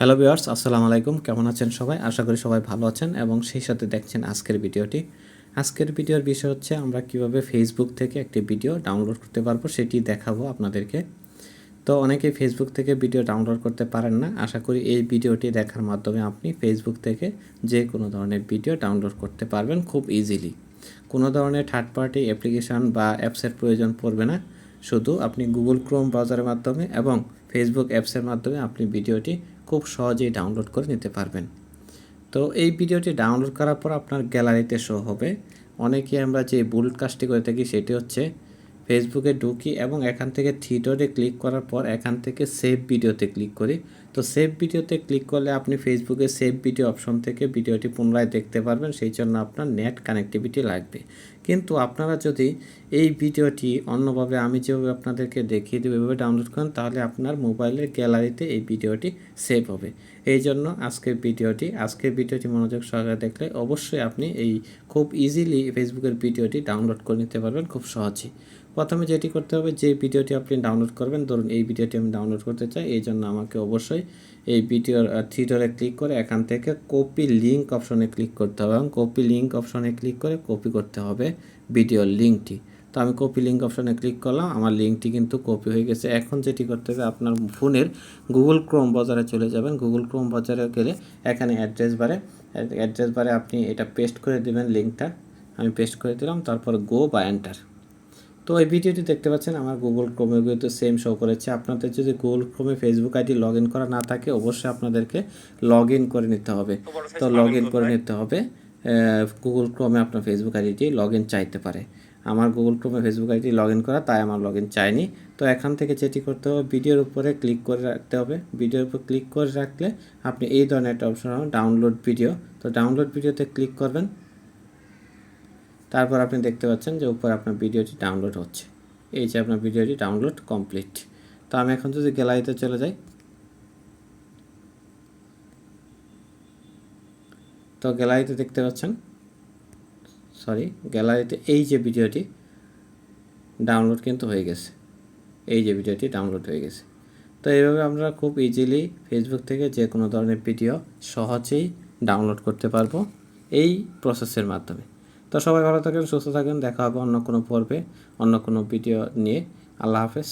Hello viewers আসসালামু আলাইকুম। কেমন আছেন সবাই? আশা করি সবাই ভালো আছেন এবং সেই সাথে দেখছেন আজকের ভিডিওটি। আজকের ভিডিওর বিষয় হচ্ছে আমরা কীভাবে ফেসবুক থেকে একটি ভিডিও ডাউনলোড করতে পারব সেটি দেখাবো আপনাদেরকে। তো অনেকে ফেসবুক থেকে ভিডিও ডাউনলোড করতে পারেন না। আশা করি এই ভিডিওটি দেখার মাধ্যমে আপনি ফেসবুক থেকে যে কোনো ধরনের ভিডিও ডাউনলোড করতে পারবেন খুব ইজিলি কোনো ধরনের থার্ড পার্টি অ্যাপ্লিকেশান বা অ্যাপসের প্রয়োজন পড়বে না। শুধু আপনি গুগল ক্রোম ব্রাউজারের মাধ্যমে এবং ফেসবুক অ্যাপসের মাধ্যমে আপনি ভিডিওটি খুব সহজেই ডাউনলোড করে নিতে পারবেন। তো এই ভিডিওটি ডাউনলোড করার পর আপনার গ্যালারিতে শো হবে। অনেকে আমরা যে ভুল কাজটি করে থাকি সেটি হচ্ছে ফেসবুকে ঢুকি এবং এখান থেকে থিয়েটারে ক্লিক করার পর এখান থেকে সেভ ভিডিওতে ক্লিক করি। তো সেভ ভিডিওতে ক্লিক করলে আপনি ফেসবুকে সেভ ভিডিও অপশন থেকে ভিডিওটি পুনরায় দেখতে পারবেন, সেই জন্য আপনার নেট কানেক্টিভিটি লাগবে। কিন্তু আপনারা যদি এই ভিডিওটি অন্যভাবে আমি যেভাবে আপনাদেরকে দেখিয়ে দেবো, এভাবে ডাউনলোড করেন, তাহলে আপনার মোবাইলের গ্যালারিতে এই ভিডিওটি সেভ হবে। এই জন্য আজকের ভিডিওটি আজকের ভিডিওটি মনোযোগ সহকারে দেখলে অবশ্যই আপনি এই খুব ইজিলি ফেসবুকের ভিডিওটি ডাউনলোড করে নিতে পারবেন খুব সহজেই। প্রথমে যেটি করতে হবে, যে ভিডিওটি আপনি ডাউনলোড করবেন, ধরুন এই ভিডিওটি আমি ডাউনলোড করতে চাই, এই জন্য আমাকে অবশ্যই এই ভিডিওর থিয়েটারে ক্লিক করে এখান থেকে কপি লিঙ্ক অপশনে ক্লিক করতে হবে এবং কপি লিঙ্ক অপশনে ক্লিক করে কপি করতে হবে ভিডিওর লিঙ্কটি তো আমি কপি লিঙ্ক অপশনে ক্লিক করলাম, আমার লিঙ্কটি কিন্তু কপি হয়ে গেছে। এখন যেটি করতে হবে, আপনার ফোনের গুগল ক্রোম বাজারে চলে যাবেন। গুগল ক্রোম বাজারে গেলে এখানে অ্যাড্রেস বারে অ্যাড্রেস বারে আপনি এটা পেস্ট করে দেবেন লিঙ্কটা আমি পেস্ট করে দিলাম, তারপর গো বা এন্টার তো এই ভিডিওটি দেখতে পাচ্ছেন আমার গুগল ক্রোমে কিন্তু সেম শো করেছে। আপনাদের যদি গুগল ক্রোমে ফেসবুক আইডি লগ ইন করা না থাকে অবশ্যই আপনাদেরকে লগ ইন করে নিতে হবে। তো লগ ইন করে নিতে হবে গুগল ক্রোমে আপনার ফেসবুক আইডিটি লগ ইন চাইতে পারে। আমার গুগল ক্রোমে ফেসবুক আইডি লগ ইন করা তাই আমার লগ ইন চাইনি। তো এখান থেকে যেটি করতে হবে ভিডিওর উপরে ক্লিক করে রাখতে হবে। ভিডিওর উপর ক্লিক করে রাখলে আপনি এই ধরনের একটা অপশন ডাউনলোড ভিডিও তো ডাউনলোড ভিডিওতে ক্লিক করবেন। তারপর আপনি দেখতে পাচ্ছেন যে উপর আপনার ভিডিওটি ডাউনলোড হচ্ছে। এই যে আপনার ভিডিওটি ডাউনলোড কমপ্লিট তো আমি এখন যদি গ্যালারিতে চলে যাই। তো গ্যালারিতে দেখতে পাচ্ছেন সরি গ্যালারিতে এই যে ভিডিওটি ডাউনলোড কিন্তু হয়ে গেছে। এই যে ভিডিওটি ডাউনলোড হয়ে গেছে। তো এইভাবে আমরা খুব ইজিলি ফেসবুক থেকে যে কোনো ধরনের ভিডিও সহজেই ডাউনলোড করতে পারব এই প্রসেসের মাধ্যমে। তো সবাই ভালো থাকেন, সুস্থ থাকেন, দেখা হবে অন্য কোনো পর্বে, অন্য কোনো ভিডিও নিয়ে। আল্লাহ হাফেজ।